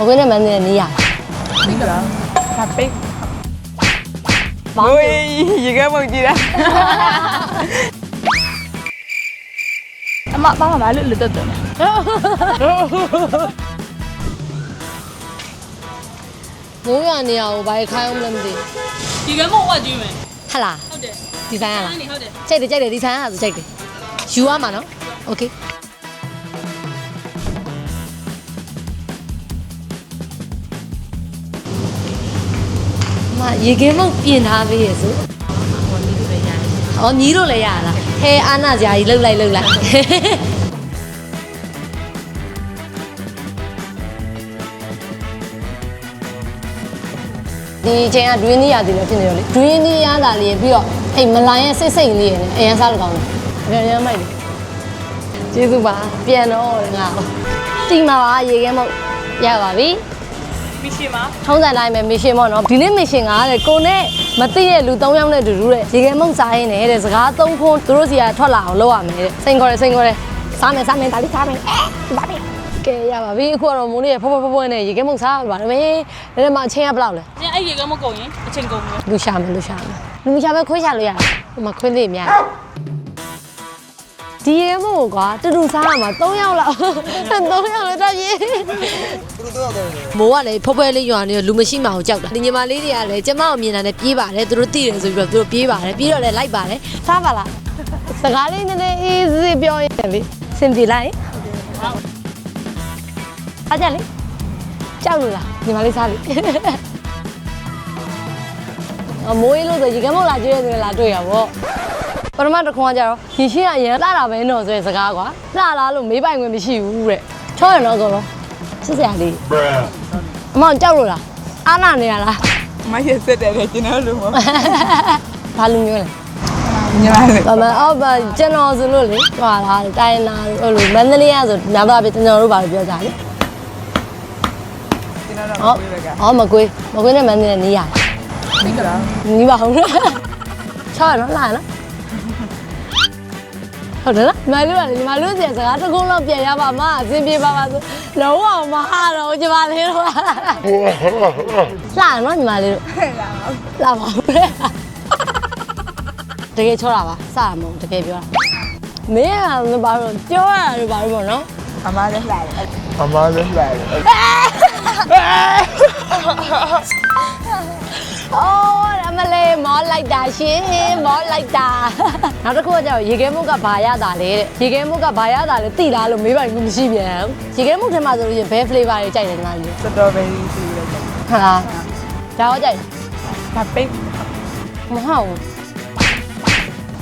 မကွေးနဲ့မန်းတဲ့နေရ ဒီကလားဒါပိတ် ဘောင်း ဟိုရေခဲပုံကြည့်တာအမဘာမှမလုပ်လို့တက်တယ် မိုးရနေရကိုဘာခိုင်းအောင်မလဲမသိ ဒီကမောဝတ်ကျွေးမယ် ဟလား ဟုတ်တယ် ဒီဇိုင်းရလား အဲ့ဒီဟုတ်တယ် ကြိုက်တယ်ကြိုက်တယ်ဒီဇိုင်းရဆိုကြိုက်တယ်ယူရမှာနော်โอเค မရေကင်းမုတ်ပြင်ထားပေးရစို့။အော်ညီတို့လည်းရလား။ဟဲအာနာစရာကြီးလှုပ်လိုက်လှုပ်လိုက်။ဒီအချိန်ကဒွင်းနီးရသည်လည်းဖြစ်နေရောလေဒွင်းနီးရတာလေးပြီးတော့အဲ့မလာရဲ့စိတ်စိတ်လေးရယ်အရင်စားလို့ကောင်းတယ်အပြန်ရမ်းမိုက်တယ်ကျေးဇူးပါပြန်တော့ငါတိမှာပါရေခဲမုတ်ရပါပြီ မရှင်မထုံးစံတိုင်းပဲမရှင်ပေါ့နော်ဒီနေ့မရှင်ကတဲ့ကိုနဲ့မသိတဲ့လူ၃ယောက်နဲ့တူတူတဲ့ရေခဲမုတ်စားရင်းနဲ့တဲ့စကားသုံးခွန်းသူတို့စီကထွက်လာအောင်လုပ်ရမယ်တဲ့စိန်ခေါ်တယ်စိန်ခေါ်တယ်စားမယ်စားမယ်ဒါလေးစားမယ်အဲဒါလေးကဲရပါပြီအခုကတော့မိုးလေးရဖွဖွဖွဖွနဲ့ရေခဲမုတ်စားပါတော့မယ်ဒါနဲ့မှအချင်းကဘယ်လောက်လဲ။အဲ့ဒီကမောကုန်ရင်အချိန်ကုန်ပြီလူရှာမယ်လူရှာမယ်လူရှာမယ်ခွေးရှာလို့ရတယ်ဟိုမှာခွေးလေးများ ဒီရေမို့ကွာတူတူစားရမှာ၃ယောက်လောက်၃ယောက်လည်းတတ်ရေးမိုးကလည်းဖွဖွလေးရွာနေလူမရှိမှအောင်ကြောက်တာဒီညီမလေးတွေကလည်းကျမကိုမြင်တာနဲ့ပြေးပါတယ်သူတို့သိတယ်ဆိုပြီးတော့သူတို့ပြေးပါတယ်ပြီးတော့လည်းလိုက်ပါတယ်စားပါလားစကားလေးနည်းနည်းအေးစစ်ပြောရင်လေစင်ပြေလိုက်အားကြလေကြောက်လို့လားညီမလေးစားလေအမိုးရေးလို့ဆိုရေကမ်းမောက်လာကျွေးရတယ်လာတွေ့ရပါဘော ပထမတစ်ခွန်းကကြတော့ရေရှင်းကအရင်လှတာပဲနော်ဆိုတဲ့စကားကွာလှလားလို့မေးပိုင်ခွင့်မရှိဘူးတဲ့ချောရတော့ဆိုတော့ချစ်စရာလေးအမောင်ကြောက်လို့လားအားနာနေရလားမရစက်တယ်လေကျွန်တော်လူမဘာလူမျိုးလဲညီမလေးဘာမအော်ဘာကျွန်တော်ဆိုလို့လေဟွာလားတိုင်းနာဟိုလိုမန္တလေးကဆိုညာဘပြကျွန်တော်တို့ဘာလို့ပြောကြလဲကျွန်တော်ဟောတော့ပြေးကဟောမကွေးမကွေးနဲ့မန္တလေးနေရတယ်ဒီကလားနီးပါအောင်ချောရနော်လာနော် ဟုတ်တယ်နော်မလူကလေညီမလူစီစကားတစ်ခုလောက်ပြန်ရပါမအဆင်ပြေပါပါဆိုလုံးဝမဟာတော့ညီမလေးတို့လာနော်ညီမလေးတို့လာပါဦးလေတကယ်ချောတာပါစရမုံတကယ်ပြောတာမင်းကဘာလို့ပြောရတာလို့ဘာလို့ပေါ့နော်အမလည်းလှတယ်အမလည်းလှတယ်အိုးအ မလေးမောလိုက်တာရှင်မောလိုက်တာနောက်တစ်ခုကကျတော့ရေခဲမှုတ်ကဘာရတာလဲတဲ့ရေခဲမှုတ်ကဘာရတာလဲတိလားလို့မေးပါဘူးမရှိပြန်ဘူးရေခဲမှုတ်ထဲမှာဆိုလို့ရှိရင်ဘယ် flavor တွေကြိုက်တယ်ညီမလေးစတော်ဘယ်ရီစီလေဟာလားဒါရောကြိုက်ဒါပိတ်မဟုတ်ဘူး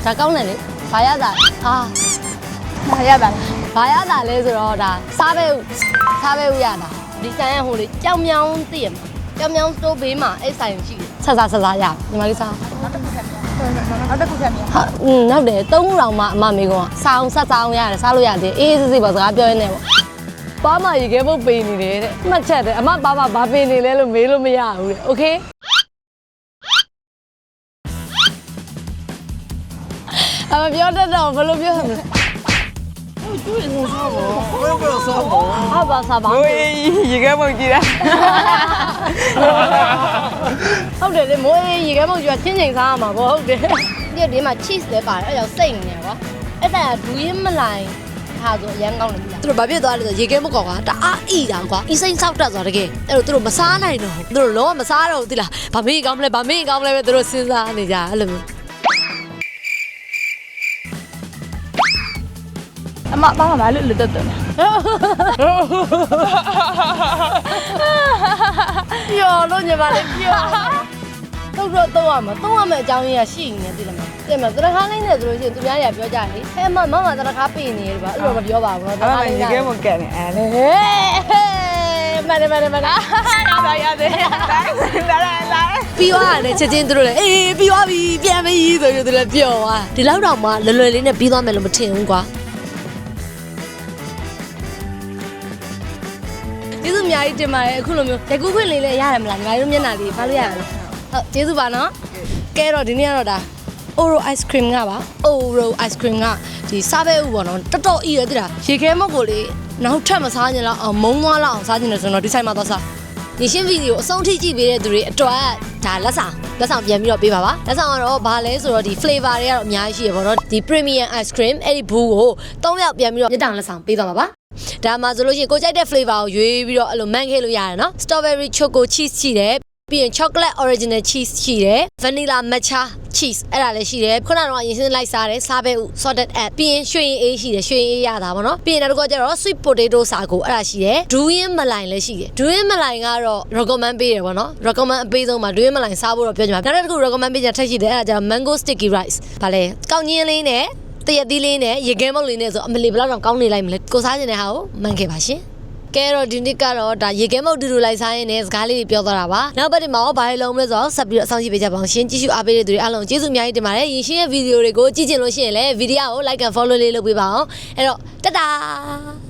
ဒါကောင်းတယ်လေဘာရတာအာမရတာဘာရတာလဲဆိုတော့ဒါစားပဲဥစားပဲဥရတာဒီဆိုင်ရဟိုလေကြောင်မြောင်းသိရမှာကြောင်မြောင်းစတိုးဘေးမှာအဲ့ဆိုင်ရှိတယ် ဆက်စားဆက်စားရညီမလေးစား နောက်တစ်ခုထပ်နောက်တစ်ခုထပ်မြင် ဟာอืมဟုတ်တယ်သုံးလောင်မှအမမေကောင်ကစားအောင်ဆက်စားအောင်ရတယ်စားလို့ရတယ်အေးစစ်စစ်ပါစကားပြောရင်းနဲ့ပေါ့ပါမရေခဲဖို့ပေးနေတယ်တဲ့မှတ်ချက်တယ်အမပါမဘာပေးနေလဲလို့မေးလို့မရဘူးတဲ့โอเคအမပြောတတ်တော့ဘယ်လိုပြောရမလဲ ဟာပါစားပါဟိုရေခဲပုံကြည့်တာဟုတ်တယ်လေမိုးအေးရေခဲမုတ်ကျွာချင်းချင်းစားရမှာပေါ့ဟုတ်တယ်ဒီဒီမှာ cheese လည်းပါတယ်အဲ့ကြောင့်စိတ်နေတယ်ကွာအဲ့ဒါကဒူးရင်မလိုက်ဟာဆိုအရန်ကောင်းတယ်သူတို့ဘာဖြစ်သွားလဲဆိုရေခဲမုတ်ကောင်ကတအားအီတာကွာအီစိမ့်ဆောက်တတ်ဆိုတာတကယ်အဲ့တော့သူတို့မစားနိုင်တော့ဘူးသူတို့လုံးဝမစားတော့ဘူးတိလားဘာမင်းကောင်းမလဲဘာမင်းကောင်းမလဲပဲသူတို့စဉ်းစားနေကြအဲ့လိုမျိုး မဘာမှမလုပ်လို့တက်တယ်ပျော်လို့ညီမလေးပျော်တော့တော့တော့ရမှာတော့ရမယ့်အကြောင်းရင်းကရှိနေတယ်တိလားမတင်မတရခါလိုက်နေဆိုလို့ရှိရင်သူများတွေကပြောကြတယ်ဟဲ့မမမတရခါပေးနေတယ်ပါအဲ့လိုမပြောပါဘူးအနော်မရေခဲပုံကန်နေအဲလေဟေးမရမရမရရပါရတယ်လာလာလာပြီးသွားတယ်ချက်ချင်းသူတို့လည်းအေးပြီးသွားပြီပြန်ပြီဆိုပြီးသူလည်းပျော်သွားဒီလောက်တော့မှလွယ်လွယ်လေးနဲ့ပြီးသွားမယ်လို့မထင်ဘူးကွာ ကျေးဇူးအများကြီးတင်ပါတယ်အခုလိုမျိုးရကူးခွင့်လေးလည်းရတယ်မလားညီမတို့မျက်နှာလေးဖားလို့ရရမလားဟုတ်ကျေးဇူးပါနော်ကဲတော့ဒီနေ့ကတော့ဒါ Oro ice cream ကပါ Oro ice cream ကဒီစားပဲဥပေါ့နော်တော်တော်အီရတဲ့တာရေခဲမုတ်ကိုလေနောက်ထပ်မစားချင်တော့အောင်မုံသွားလောက်အောင်စားချင်တယ်ဆိုတော့ဒီဆိုင်မှာသွားစားဒီရှင်းဗီဒီယိုအဆုံးထိကြည့်ပေးတဲ့သူတွေအတွက်ဒါလက်ဆောင်လက်ဆောင်ပြန်ပြီးတော့ပေးပါပါလက်ဆောင်ကတော့ဘာလဲဆိုတော့ဒီ flavor တွေကတော့အများကြီးရှိရပါတော့ဒီ premium ice cream အဲ့ဒီဘူးကို၃ယောက်ပြန်ပြီးတော့မြတ်တောင်လက်ဆောင်ပေးသွားပါပါ ဒါမှဆိုလို့ရှိရင်ကိုကြိုက်တဲ့ flavor ကိုရွေးပြီးတော့အဲ့လိုမန်ခဲလို့ရတယ်နော် strawberry choco cheese ရှိတယ်ပြီးရင် chocolate original cheese ရှိတယ် vanilla matcha cheese အဲ့ဒါလည်းရှိတယ်ခုနကတော့အရင်စင်းလိုက်စားတယ်စားပဲဥ sorted egg ပြီးရင်ရွှေရင်အေးရှိတယ်ရွှေရင်အေးရတာပေါ့နော်ပြီးရင်နောက်တစ်ခုကကျတော့ sweet potato စာကိုအဲ့ဒါရှိတယ်ဒူးရင်မလိုင်လည်းရှိတယ်ဒူးရင်မလိုင်ကတော့ recommend ပေးတယ်ပေါ့နော် recommend အပေးဆုံးမှာဒူးရင်မလိုင်စားဖို့တော့ပြောချင်ပါနောက်တစ်ခု recommend ပေးချင်ထက်ရှိတယ်အဲ့ဒါကျတော့ mango sticky rice ဗာလဲကောက်ညင်းလေးနဲ့ တရက်သီးလေးနဲ့ရေခဲမုတ်လေးနဲ့ဆိုအမလီဘယ်လောက်တော့ကောင်းနေလိုက်မလဲကိုစားချင်တဲ့ဟာကိုမှန်ခဲ့ပါရှင်ကဲတော့ဒီနေ့ကတော့ဒါရေခဲမုတ်တူတူလိုက်စားရင်းနဲ့စကားလေးတွေပြောသွားတာပါနောက်ပတ်ဒီမှာရောဘာလို့လုံးမလဲဆိုတော့ဆက်ပြီးတော့အဆောင်ကြည့်ပေးကြပါအောင်ရှင်ကြည့်ရှုအားပေးတဲ့သူတွေအားလုံးကျေးဇူးအများကြီးတင်ပါတယ်ရင်ရှင်ရဲ့ဗီဒီယိုတွေကိုကြည့်ချင်လို့ရှိရင်လည်းဗီဒီယိုကို like and follow လေးလုပ်ပေးပါအောင်အဲ့တော့တတား